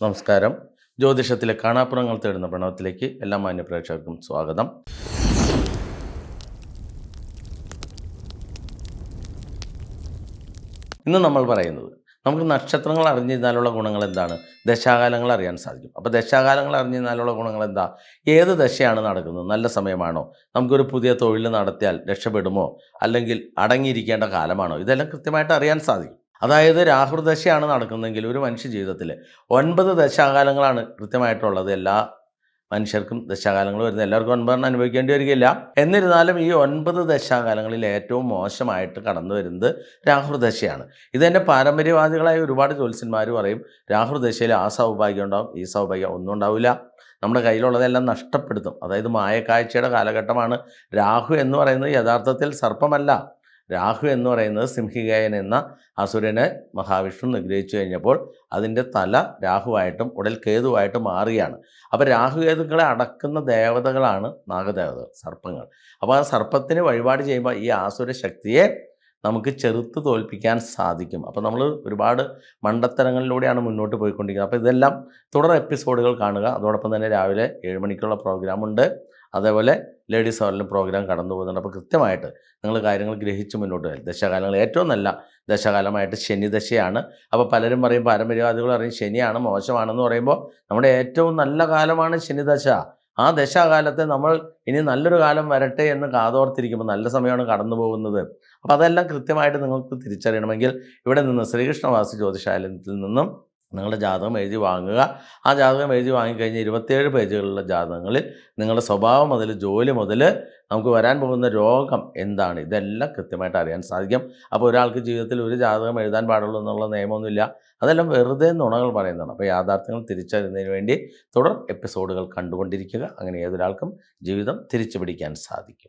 നമസ്കാരം. ജ്യോതിഷത്തിലെ കാണാപ്പുറങ്ങൾ തേടുന്ന പ്രണവത്തിലേക്ക് എല്ലാ മാന്യ പ്രേക്ഷകർക്കും സ്വാഗതം. ഇന്ന് നമ്മൾ പറയുന്നത് നമുക്ക് നക്ഷത്രങ്ങൾ അറിഞ്ഞിരുന്നാലുള്ള ഗുണങ്ങൾ എന്താണ്? ദശാകാലങ്ങൾ അറിയാൻ സാധിക്കും. അപ്പോൾ ദശാകാലങ്ങൾ അറിഞ്ഞിരുന്നാലുള്ള ഗുണങ്ങൾ എന്താ? ഏത് ദശയാണ് നടക്കുന്നത്? നല്ല സമയമാണോ? നമുക്കൊരു പുതിയ തൊഴിൽ നടത്തിയാൽ രക്ഷപ്പെടുമോ? അല്ലെങ്കിൽ അടങ്ങിയിരിക്കേണ്ട കാലമാണോ? ഇതെല്ലാം കൃത്യമായിട്ട് അറിയാൻ സാധിക്കും. അതായത് രാഹുർദശയാണ് നടക്കുന്നതെങ്കിൽ ഒരു മനുഷ്യ ജീവിതത്തിൽ ഒൻപത് ദശാകാലങ്ങളാണ് കൃത്യമായിട്ടുള്ളത്. എല്ലാ മനുഷ്യർക്കും ദശാകാലങ്ങൾ വരുന്നത്. എല്ലാവർക്കും ഒൻപതെണ്ണം അനുഭവിക്കേണ്ടി വരികയില്ല. എന്നിരുന്നാലും ഈ ഒൻപത് ദശാകാലങ്ങളിൽ ഏറ്റവും മോശമായിട്ട് കടന്നു വരുന്നത് രാഹുർദശയാണ് ഇത് തന്നെ പാരമ്പര്യവാദികളായ ഒരുപാട് ജ്യോത്സ്യന്മാർ പറയും രാഹുർദശയിൽ ആ സൗഭാഗ്യം ഉണ്ടാവും ഈ സൗഭാഗ്യം ഒന്നും ഉണ്ടാവില്ല. നമ്മുടെ കയ്യിലുള്ളതെല്ലാം നഷ്ടപ്പെടുത്തും. അതായത് മായക്കാഴ്ചയുടെ കാലഘട്ടമാണ് രാഹു എന്ന് പറയുന്നത് യഥാർത്ഥത്തിൽ സർപ്പമല്ല. രാഹു എന്ന് പറയുന്നത് സിംഹികയൻ എന്ന അസുരനെ മഹാവിഷ്ണു നിഗ്രഹിച്ചു കഴിഞ്ഞപ്പോൾ അതിന്റെ തല രാഹുവായിട്ടും ഉടൽ കേതുവായിട്ടും മാറുകയാണ്. അപ്പോൾ രാഹുകേതുക്കളെ അടക്കുന്ന ദേവതകളാണ് നാഗദേവതകൾ സർപ്പങ്ങൾ. അപ്പോൾ ആ സർപ്പത്തിന് വഴിപാട് ചെയ്യുമ്പോൾ ഈ ആസുര ശക്തിയെ നമുക്ക് ചെറുത്ത് തോൽപ്പിക്കാൻ സാധിക്കും. അപ്പോൾ നമ്മൾ ഒരുപാട് മണ്ടത്തരങ്ങളിലൂടെയാണ് മുന്നോട്ട് പോയിക്കൊണ്ടിരിക്കുന്നത്. അപ്പോൾ ഇതെല്ലാം തുടർ എപ്പിസോഡുകൾ കാണുക. അതോടൊപ്പം തന്നെ രാവിലെ ഏഴ് മണിക്കുള്ള പ്രോഗ്രാമുണ്ട് അതേപോലെ ലേഡീസ് ഹോറിലും പ്രോഗ്രാം കടന്നു പോകുന്നുണ്ട്. അപ്പോൾ കൃത്യമായിട്ട് നിങ്ങൾ കാര്യങ്ങൾ ഗ്രഹിച്ച് മുന്നോട്ട് വരും ദശകാലങ്ങൾ ഏറ്റവും നല്ല ദശകാലമായിട്ട് ശനി ദശയാണ്. അപ്പോൾ പലരും പറയും പാരമ്പര്യവാദികൾ പറയും ശനിയാണ് മോശമാണെന്ന് പറയുമ്പോൾ നമ്മുടെ ഏറ്റവും നല്ല കാലമാണ് ശനിദശ ആ ദശാകാലത്തെ നമ്മൾ ഇനി നല്ലൊരു കാലം വരട്ടെ എന്ന് കാതോർത്തിരിക്കുമ്പോൾ നല്ല സമയമാണ് കടന്നു പോകുന്നത്. അപ്പോൾ അതെല്ലാം കൃത്യമായിട്ട് നിങ്ങൾക്ക് തിരിച്ചറിയണമെങ്കിൽ ഇവിടെ നിന്ന് ശ്രീകൃഷ്ണവാസി ജ്യോതിശാലയത്തിൽ നിന്നും നിങ്ങളുടെ ജാതകം എഴുതി വാങ്ങുക. ആ ജാതകം എഴുതി വാങ്ങിക്കഴിഞ്ഞ് ഇരുപത്തേഴ് പേജുകളുള്ള ജാതകങ്ങളിൽ നിങ്ങളുടെ സ്വഭാവം മുതൽ ജോലി മുതൽ നമുക്ക് വരാൻ പോകുന്ന രോഗം എന്താണ്? ഇതെല്ലാം കൃത്യമായിട്ട് അറിയാൻ സാധിക്കും. അപ്പോൾ ഒരാൾക്ക് ജീവിതത്തിൽ ഒരു ജാതകം എഴുതാൻ പാടുള്ളൂ എന്നുള്ള നിയമമൊന്നുമില്ല. അതെല്ലാം വെറുതെ നുണകൾ പറയുന്നതാണ്. അപ്പോൾ യാഥാർത്ഥ്യങ്ങൾ തിരിച്ചറിയുന്നതിന് വേണ്ടി തുടർ എപ്പിസോഡുകൾ കണ്ടുകൊണ്ടിരിക്കുക. അങ്ങനെ ഏതൊരാൾക്കും ജീവിതം തിരിച്ചു പിടിക്കാൻ സാധിക്കും.